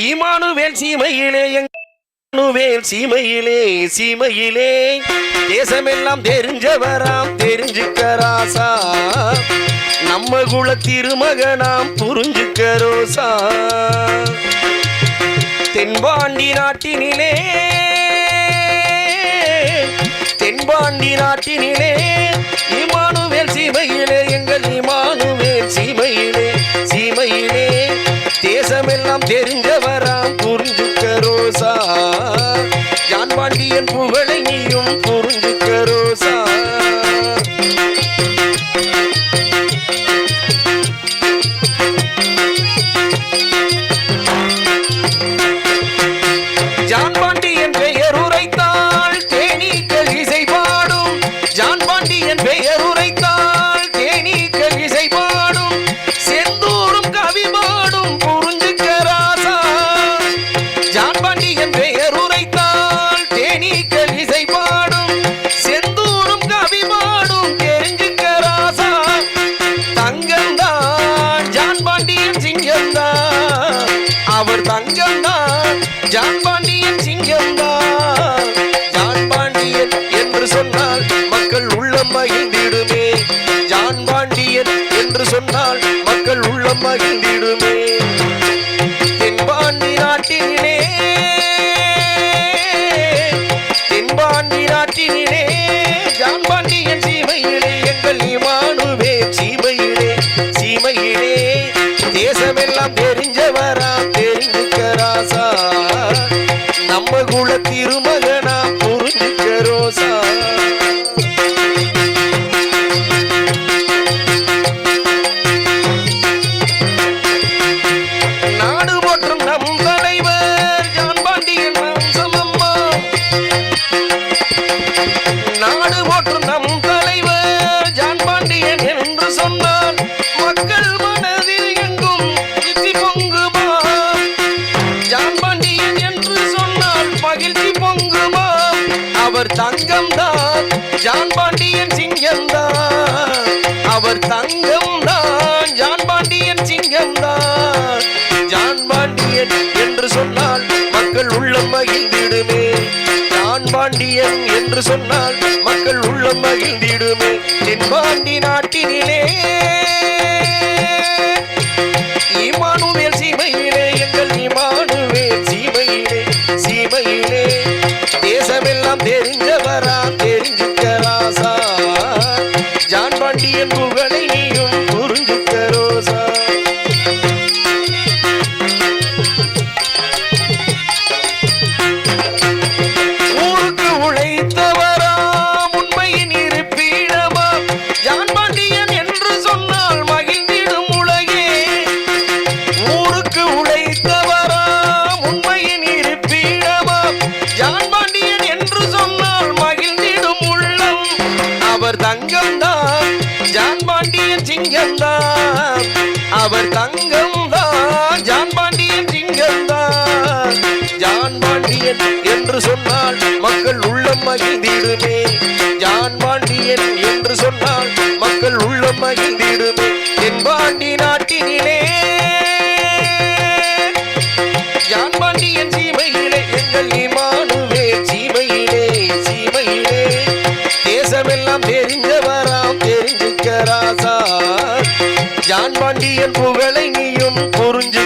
ஈமானுவேல் சீமையிலே எங்கனுவேல் சீமையிலே சீமையிலே. தேசமெல்லாம் தெரிஞ்சவராம் தெரிஞ்சுக்க ராசா நம்ம குல திருமகனாம் புரிஞ்சுக்க ரோசா தென்பாண்டி நாட்டினிலே தென்பாண்டி நாட்டினிலே இமானுவேல் சீமையிலே எங்கள் இமானுவேல் சீமையிலே சீமையிலே. தேசமெல்லாம் எல்லாம் தெரிஞ்சவராம் புரிஞ்சுக்க ரோசா. ஜான் பாண்டியன் புகழை நீயும் புரிஞ்சுக்க ரோசா. அவர் தங்கம்தான் ஜான் பாண்டியன் சிங்கம்தான். ஜான் பாண்டியன் என்று சொன்னால் மக்கள் உள்ளம் மகிழ்ந்திடுமே. ஜான் பாண்டியன் என்று சொன்னால் மக்கள் உள்ளம் மகிழ்ந்திடுமே. அவர் தங்கம் தான் ஜான் பாண்டியன் சிங்கம் தான் அவர் தங்கம் தான் ஜான் பாண்டியன் சிங்கம் தான் ஜான் பாண்டியன் என்று சொன்னால் மக்கள் உள்ளம் மகிழ்ந்திடுமே. ஜான் பாண்டியன் என்று சொன்னால் மக்கள் உள்ளம் மகிழ்ந்திடுமே. தென்பாண்டி நாட்டினிலே ஜான் பாண்டியன் புகழை பாண்டியன் அவர் தங்கம் தான் ஜான் பாண்டியன் சிங்கம்தான் ஜான் பாண்டியன் என்று சொன்னால் மக்கள் உள்ளம் மகிழ்ந்திடுமே. ஜான் பாண்டியன் என்று சொன்னால் மக்கள் உள்ளம் மகிழ்ந்திடுமே. என் பாண்டி ஜான் பாண்டியன் புகழை நீயும் புரிஞ்சு